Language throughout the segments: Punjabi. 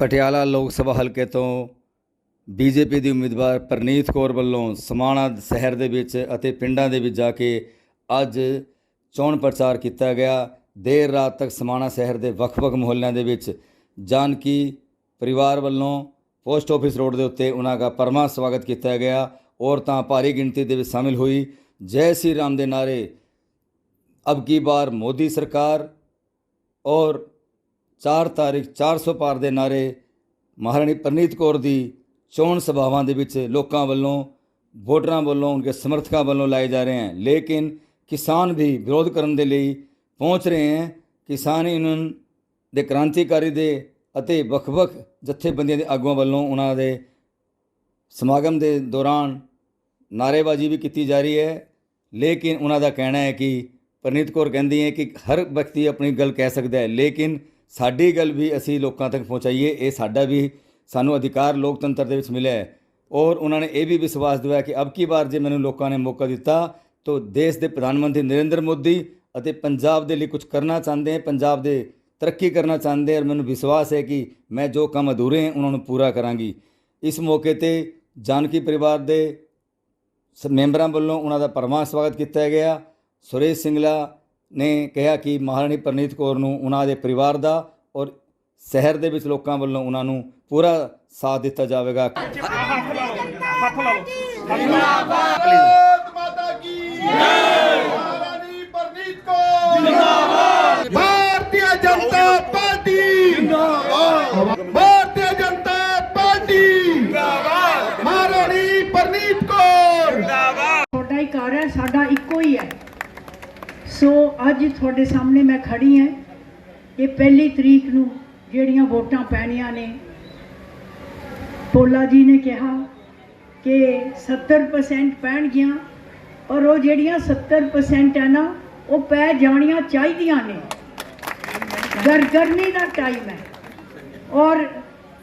ਪਟਿਆਲਾ ਲੋਕ ਸਭਾ ਹਲਕੇ ਤੋਂ ਬੀਜੇਪੀ ਦੀ ਉਮੀਦਵਾਰ ਪ੍ਰਨੀਤ ਕੌਰ ਵੱਲੋਂ ਸਮਾਣਾ ਸ਼ਹਿਰ ਦੇ ਵਿੱਚ ਅਤੇ ਪਿੰਡਾਂ ਦੇ ਵਿੱਚ ਜਾ ਕੇ ਅੱਜ ਚੋਣ ਪ੍ਰਚਾਰ ਕੀਤਾ ਗਿਆ। ਦੇਰ ਰਾਤ ਤੱਕ ਸਮਾਣਾ ਸ਼ਹਿਰ ਦੇ ਵੱਖ-ਵੱਖ ਮੁਹੱਲਿਆਂ ਦੇ ਵਿੱਚ ਜਾਨਕੀ ਪਰਿਵਾਰ ਵੱਲੋਂ ਪੋਸਟ ਆਫਿਸ ਰੋਡ ਦੇ ਉੱਤੇ ਉਹਨਾਂ ਦਾ ਪਰਮਾ ਸਵਾਗਤ ਕੀਤਾ ਗਿਆ। ਔਰਤਾਂ ਭਾਰੀ ਗਿਣਤੀ ਦੇ ਵਿੱਚ ਸ਼ਾਮਿਲ ਹੋਈ। ਜੈ ਸ਼੍ਰੀ ਰਾਮ ਦੇ ਨਾਰੇ। ਅਬ ਕੀ ਬਾਰ ਮੋਦੀ ਸਰਕਾਰ ਔਰ 4 ਤਾਰੀਖ 400 ਪਾਰ ਦੇ ਨਾਰੇ ਮਹਾਰਾਣੀ ਪ੍ਰਨੀਤ ਕੌਰ ਦੀ ਚੋਣ ਸਭਾਵਾਂ ਦੇ ਵਿੱਚ ਲੋਕਾਂ ਵੱਲੋਂ, ਵੋਟਰਾਂ ਵੱਲੋਂ, ਉਨਕੇ ਸਮਰਥਕਾਂ ਵੱਲੋਂ ਲਾਏ ਜਾ ਰਹੇ ਹਨ। ਲੇਕਿਨ ਕਿਸਾਨ ਵੀ ਵਿਰੋਧ ਕਰਨ ਦੇ ਲਈ ਪਹੁੰਚ ਰਹੇ ਹਨ। ਕਿਸਾਨ ਯੂਨੀਅਨ ਦੇ ਕ੍ਰਾਂਤੀਕਾਰੀ ਦੇ ਅਤੇ ਵੱਖ-ਵੱਖ ਜਥੇਬੰਦੀਆਂ ਦੇ ਆਗੂਆਂ ਵੱਲੋਂ ਉਹਨਾਂ ਦੇ ਸਮਾਗਮ ਦੇ ਦੌਰਾਨ ਨਾਅਰੇਬਾਜ਼ੀ ਵੀ ਕੀਤੀ ਜਾ ਰਹੀ ਹੈ। ਲੇਕਿਨ ਉਹਨਾਂ ਦਾ ਕਹਿਣਾ ਹੈ ਕਿ ਪ੍ਰਨੀਤ ਕੌਰ ਕਹਿੰਦੀ ਹੈ ਕਿ ਹਰ ਵਿਅਕਤੀ ਆਪਣੀ ਗੱਲ ਕਹਿ ਸਕਦਾ ਹੈ। ਲੇਕਿਨ ਸਾਡੀ ਗੱਲ ਵੀ ਅਸੀਂ ਲੋਕਾਂ ਤੱਕ ਪਹੁੰਚਾਈਏ, ਇਹ ਸਾਡਾ ਵੀ ਸਾਨੂੰ ਅਧਿਕਾਰ ਲੋਕਤੰਤਰ ਦੇ ਵਿੱਚ ਮਿਲਿਆ ਹੈ। ਔਰ ਉਹਨਾਂ ਨੇ ਇਹ ਵੀ ਵਿਸ਼ਵਾਸ ਦਿਵਾਇਆ ਕਿ ਅਬ ਕੀ ਵਾਰ ਜੇ ਮੈਨੂੰ ਲੋਕਾਂ ਨੇ ਮੌਕਾ ਦਿੱਤਾ, ਤਾਂ ਦੇਸ਼ ਦੇ ਪ੍ਰਧਾਨ ਮੰਤਰੀ ਨਰਿੰਦਰ ਮੋਦੀ ਅਤੇ ਪੰਜਾਬ ਦੇ ਲਈ ਕੁਝ ਕਰਨਾ ਚਾਹੁੰਦੇ ਹਨ, ਪੰਜਾਬ ਦੇ ਤਰੱਕੀ ਕਰਨਾ ਚਾਹੁੰਦੇ ਔਰ ਮੈਨੂੰ ਵਿਸ਼ਵਾਸ ਹੈ ਕਿ ਮੈਂ ਜੋ ਕੰਮ ਅਧੂਰੇ ਹਨ ਉਹਨਾਂ ਨੂੰ ਪੂਰਾ ਕਰਾਂਗੀ। ਇਸ ਮੌਕੇ ਤੇ ਜਾਨਕੀ ਪਰਿਵਾਰ ਦੇ ਮੈਂਬਰਾਂ ਵੱਲੋਂ ਉਹਨਾਂ ਦਾ ਪਰਮਾ ਸਵਾਗਤ ਕੀਤਾ ਗਿਆ। ਸੁਰੇਸ਼ ਸਿੰਗਲਾ ਨੇ ਕਿਹਾ ਕਿ ਮਹਾਰਾਣੀ ਪ੍ਰਨੀਤ ਕੌਰ ਨੂੰ ਉਹਨਾਂ ਦੇ ਪਰਿਵਾਰ ਦਾ ਔਰ ਸ਼ਹਿਰ ਦੇ ਵਿੱਚ ਲੋਕਾਂ ਵੱਲੋਂ ਉਹਨਾਂ ਨੂੰ ਪੂਰਾ ਸਾਥ ਦਿੱਤਾ ਜਾਵੇਗਾ। ਸੋ ਅੱਜ ਤੁਹਾਡੇ ਸਾਹਮਣੇ ਮੈਂ ਖੜੀ ਹਾਂ। ਇਹ ਪਹਿਲੀ ਤਰੀਕ ਨੂੰ ਜਿਹੜੀਆਂ ਵੋਟਾਂ ਪੈਣੀਆਂ ਨੇ ਪੋਲਾ ਜੀ ਨੇ ਕਿਹਾ ਕਿ 70% ਪੈਣਗੀਆਂ ਔਰ ਉਹ ਜਿਹੜੀਆਂ 70% ਹੈ ਨਾ, ਉਹ ਪੈ ਜਾਣੀਆਂ ਚਾਹੀਦੀਆਂ ਨੇ। ਗਰਗਰਨੀ ਦਾ ਟਾਈਮ ਹੈ। ਔਰ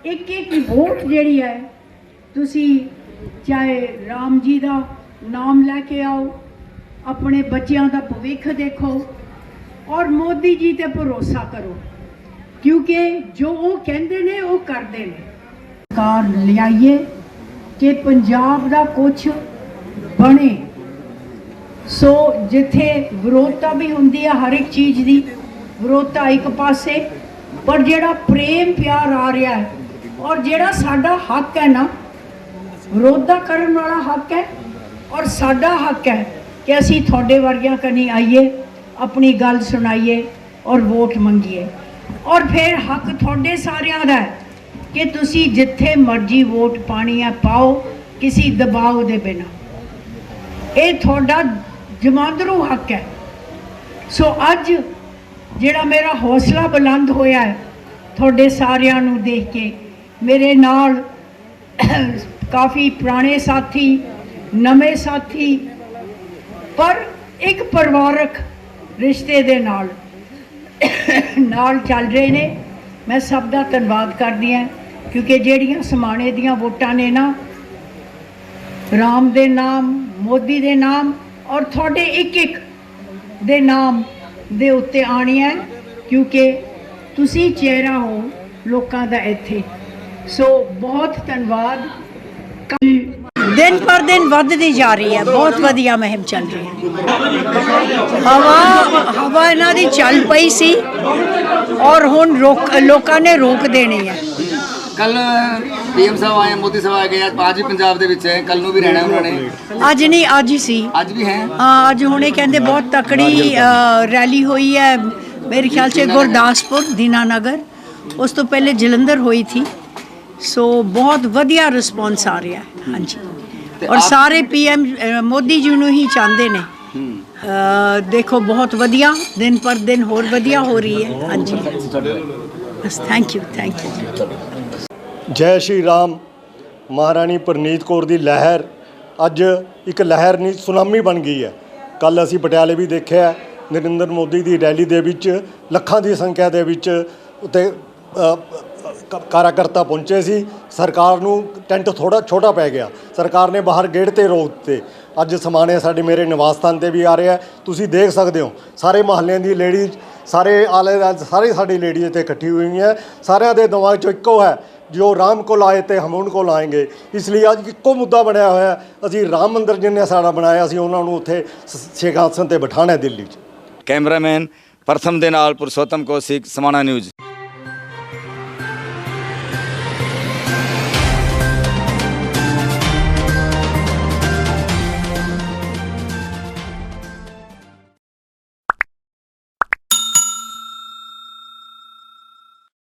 ਇੱਕ ਇੱਕ ਵੋਟ ਜਿਹੜੀ ਹੈ, ਤੁਸੀਂ ਚਾਹੇ ਰਾਮ ਜੀ ਦਾ ਨਾਮ ਲੈ ਕੇ ਆਓ ਆਪਣੇ ਬੱਚਿਆਂ ਦਾ ਭਵਿੱਖ ਦੇਖੋ ਔਰ ਮੋਦੀ ਜੀ ਤੇ ਭਰੋਸਾ ਕਰੋ। ਕਿਉਂਕਿ ਜੋ ਉਹ ਕਹਿੰਦੇ ਨੇ, ਉਹ ਕਰਦੇ ਨੇ। ਕਾਰ ਲਿਆਈਏ ਕਿ ਪੰਜਾਬ ਦਾ ਕੁਝ ਬਣੇ। ਸੋ ਜਿੱਥੇ ਵਿਰੋਧਤਾ ਵੀ ਹੁੰਦੀ ਹੈ ਹਰ ਇੱਕ ਚੀਜ਼ ਦੀ, ਵਿਰੋਧਤਾ ਇੱਕ ਪਾਸੇ, ਪਰ ਜਿਹੜਾ ਪ੍ਰੇਮ ਪਿਆਰ ਆ ਰਿਹਾ ਹੈ, ਔਰ ਜਿਹੜਾ ਸਾਡਾ ਹੱਕ ਹੈ ਨਾ, ਵਿਰੋਧਤਾ ਕਰਨ ਵਾਲਾ ਹੱਕ ਹੈ, ਔਰ ਸਾਡਾ ਹੱਕ ਹੈ ਕਿ ਅਸੀਂ ਤੁਹਾਡੇ ਵਰਗਿਆਂ ਕਨੀ ਆਈਏ, ਆਪਣੀ ਗੱਲ ਸੁਣਾਈਏ ਔਰ ਵੋਟ ਮੰਗੀਏ। ਔਰ ਫਿਰ ਹੱਕ ਤੁਹਾਡੇ ਸਾਰਿਆਂ ਦਾ ਹੈ ਕਿ ਤੁਸੀਂ ਜਿੱਥੇ ਮਰਜ਼ੀ ਵੋਟ ਪਾਣੀ ਹੈ ਪਾਓ ਕਿਸੇ ਦਬਾਅ ਦੇ ਬਿਨਾ। ਇਹ ਤੁਹਾਡਾ ਜਮਾਂਦਰੂ ਹੱਕ ਹੈ। ਸੋ ਅੱਜ ਜਿਹੜਾ ਮੇਰਾ ਹੌਸਲਾ ਬੁਲੰਦ ਹੋਇਆ ਹੈ, ਤੁਹਾਡੇ ਸਾਰਿਆਂ ਨੂੰ ਦੇਖ ਕੇ, ਮੇਰੇ ਨਾਲ ਕਾਫੀ ਪੁਰਾਣੇ ਸਾਥੀ, ਨਵੇਂ ਸਾਥੀ ਪਰ ਇੱਕ ਪਰਿਵਾਰਕ ਰਿਸ਼ਤੇ ਦੇ ਨਾਲ ਨਾਲ ਚੱਲ ਰਹੇ ਨੇ। ਮੈਂ ਸਭ ਦਾ ਧੰਨਵਾਦ ਕਰਦੀ ਹਾਂ, ਕਿਉਂਕਿ ਜਿਹੜੀਆਂ ਸਮਾਣੇ ਦੀਆਂ ਵੋਟਾਂ ਨੇ ਨਾ, ਰਾਮ ਦੇ ਨਾਮ, ਮੋਦੀ ਦੇ ਨਾਮ ਔਰ ਤੁਹਾਡੇ ਇੱਕ ਇੱਕ ਦੇ ਨਾਮ ਦੇ ਉੱਤੇ ਆਣੀਆਂ ਕਿਉਂਕਿ ਤੁਸੀਂ ਚਿਹਰਾ ਹੋ ਲੋਕਾਂ ਦਾ ਇੱਥੇ। ਸੋ ਬਹੁਤ ਧੰਨਵਾਦ। ਦਿਨ ਪਰ ਦਿਨ ਵੱਧਦੀ ਜਾ ਰਹੀ ਹੈ। ਬਹੁਤ ਵਧੀਆ ਮੁਹਿੰਮ ਚੱਲ ਰਹੀ ਹੈ। ਹਵਾ ਹਵਾ ਇਹਨਾਂ ਦੀ ਚੱਲ ਪਈ ਸੀ ਔਰ ਹੁਣ ਰੋਕ ਲੋਕਾਂ ਨੇ ਰੋਕ ਦੇਣੀ ਹੈ। ਕੱਲ ਪੀਐਮ ਸਾਹਿਬ ਆਏ ਮੋਦੀ ਸਾਹਿਬ ਆ ਗਏ ਅੱਜ ਵੀ ਪੰਜਾਬ ਦੇ ਵਿੱਚ ਹੈ। ਕੱਲ ਨੂੰ ਵੀ ਰਹਿਣਾ ਉਹਨਾਂ ਨੇ। ਅੱਜ ਨਹੀਂ ਅੱਜ ਹੀ ਸੀ। ਅੱਜ ਵੀ ਹੈ। ਹਾਂ ਅੱਜ ਹੁਣੇ ਕਹਿੰਦੇ ਬਹੁਤ ਤਕੜੀ ਰੈਲੀ ਹੋਈ ਹੈ। ਮੇਰੇ ਖਿਆਲ ਸੇ ਗੁਰਦਾਸਪੁਰ ਦੀਨਾਨਗਰ। ਉਸ ਤੋਂ ਪਹਿਲੇ ਜਲੰਧਰ ਹੋਈ ਥੀ। ਸੋ ਬਹੁਤ ਵਧੀਆ ਰਿਸਪੌਂਸ ਆ ਰਿਹਾ ਹੈ। ਹਾਂਜੀ। ਔਰ ਸਾਰੇ ਪੀਐਮ ਮੋਦੀ ਜੀ ਨੂੰ ਹੀ ਚਾਹੁੰਦੇ ਨੇ। ਦੇਖੋ ਬਹੁਤ ਵਧੀਆ ਦਿਨ ਪਰ ਦਿਨ ਹੋਰ ਵਧੀਆ ਹੋ ਰਹੀ ਹੈ। ਹਾਂਜੀ। ਬਸ ਥੈਂਕ ਯੂ ਥੈਂਕ ਯੂ ਜੈ ਸ਼੍ਰੀ ਰਾਮ। ਮਹਾਰਾਣੀ ਪ੍ਰਨੀਤ ਕੌਰ ਦੀ ਲਹਿਰ। ਅੱਜ ਇੱਕ ਲਹਿਰ ਨਹੀਂ ਸੁਨਾਮੀ ਬਣ ਗਈ ਹੈ। ਕੱਲ ਅਸੀਂ ਪਟਿਆਲੇ ਵੀ ਦੇਖਿਆ ਨਰਿੰਦਰ ਮੋਦੀ ਦੀ ਰੈਲੀ ਦੇ ਵਿੱਚ ਲੱਖਾਂ ਦੀ ਸੰਖਿਆ ਦੇ ਵਿੱਚ ਉਤੇ ਕਾਰਜਕਰਤਾ ਪਹੁੰਚੇ ਸੀ। ਸਰਕਾਰ ਨੂੰ ਟੈਂਟ ਥੋੜਾ, ਛੋਟਾ ਪੈ ਗਿਆ। ਸਰਕਾਰ ਨੇ ਬਾਹਰ ਗੇਟ ਤੇ ਰੋਕ ਦਿੱਤੇ। ਅੱਜ ਸਮਾਣੇ ਸਾਡੇ ਮੇਰੇ ਨਿਵਾਸ ਸਥਾਨ ਤੇ ਵੀ ਆ ਰਿਹਾ ਤੁਸੀਂ ਦੇਖ ਸਕਦੇ ਹੋ, ਸਾਰੇ ਮਹੱਲਿਆਂ ਦੀ ਲੇਡੀਜ਼ ਸਾਰੇ ਆਲੇ ਦਾ ਸਾਰੇ ਸਾਡੀ ਲੇਡੀਜ਼ ਇੱਥੇ ਇਕੱਠੀ ਹੋਈ ਹੈ ਸਾਰਿਆਂ ਦੇ ਦਿਮਾਗ 'ਚ ਇੱਕੋ ਹੈ, ਜੋ ਰਾਮ ਕੋਲ ਆਏ ਤੇ ਹਮ ਉਹਨਾਂ ਕੋਲ ਆਏਂਗੇ। ਇਸ ਲਈ ਅੱਜ ਇੱਕੋ ਮੁੱਦਾ ਬਣਿਆ ਹੋਇਆ ਅਸੀਂ ਰਾਮ ਮੰਦਰ ਜਿਹਨੇ ਸਾਡਾ ਬਣਾਇਆ ਸੀ ਉਹਨਾਂ ਨੂੰ ਉੱਥੇ ਸ- ਸਿੰਘਾਸਨ ਤੇ ਬਿਠਾਣਾ ਦਿੱਲੀ 'ਚ। ਕੈਮਰਾਮੈਨ ਪ੍ਰਥਮ ਦੇ ਨਾਲ ਪੁਰਸ਼ੋਤਮ ਕੌਸ਼ਿਕ ਸਮਾਣਾ ਨਿਊਜ਼।